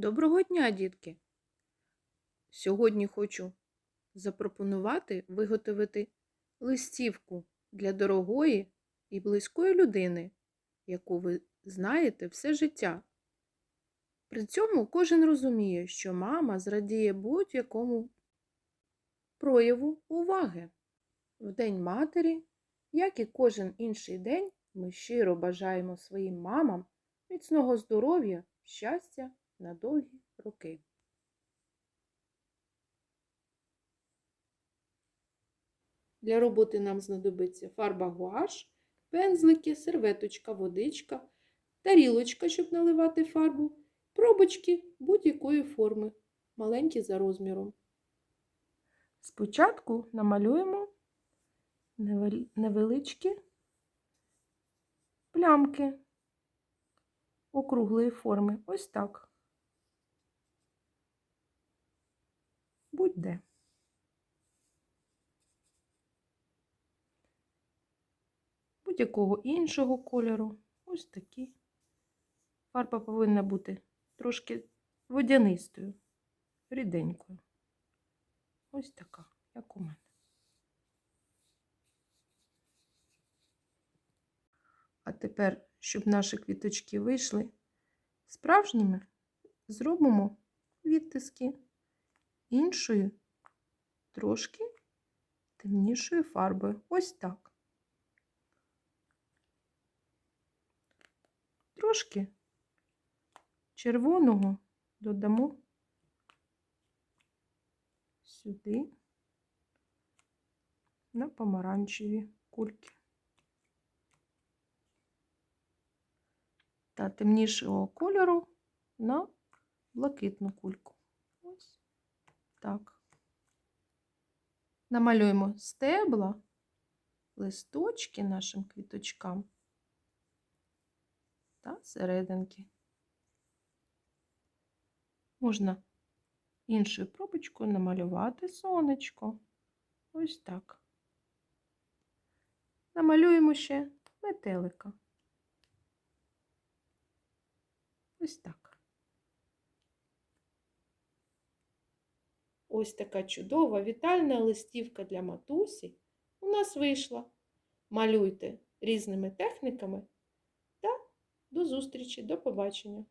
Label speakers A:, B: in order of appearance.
A: Доброго дня, дітки! Сьогодні хочу запропонувати виготовити листівку для дорогої і близької людини, яку ви знаєте все життя. При цьому кожен розуміє, що мама зрадіє будь-якому прояву уваги. В День матері, як і кожен інший день, ми щиро бажаємо своїм мамам міцного здоров'я, щастя на довгі роки. Для роботи нам знадобиться фарба гуаш, пензлики, серветочка, водичка, тарілочка, щоб наливати фарбу, пробочки будь-якої форми, маленькі за розміром. Спочатку намалюємо невеличкі плямки округлої форми. Ось так. Будь-де. Будь-якого іншого кольору. Ось такі. Фарба повинна бути трошки водянистою, ріденькою. Ось така, як у мене. А тепер, щоб наші квіточки вийшли справжніми, зробимо відтиски іншою, трошки темнішою фарбою. Ось так. Трошки червоного додамо сюди на помаранчеві кульки. Та темнішого кольору на блакитну кульку. Так. Намалюємо стебла, листочки нашим квіточкам та серединки. Можна іншою пробочкою намалювати сонечко. Ось так. Намалюємо ще метелика. Ось так. Ось така чудова вітальна листівка для матусі у нас вийшла. Малюйте різними техніками та до зустрічі, до побачення!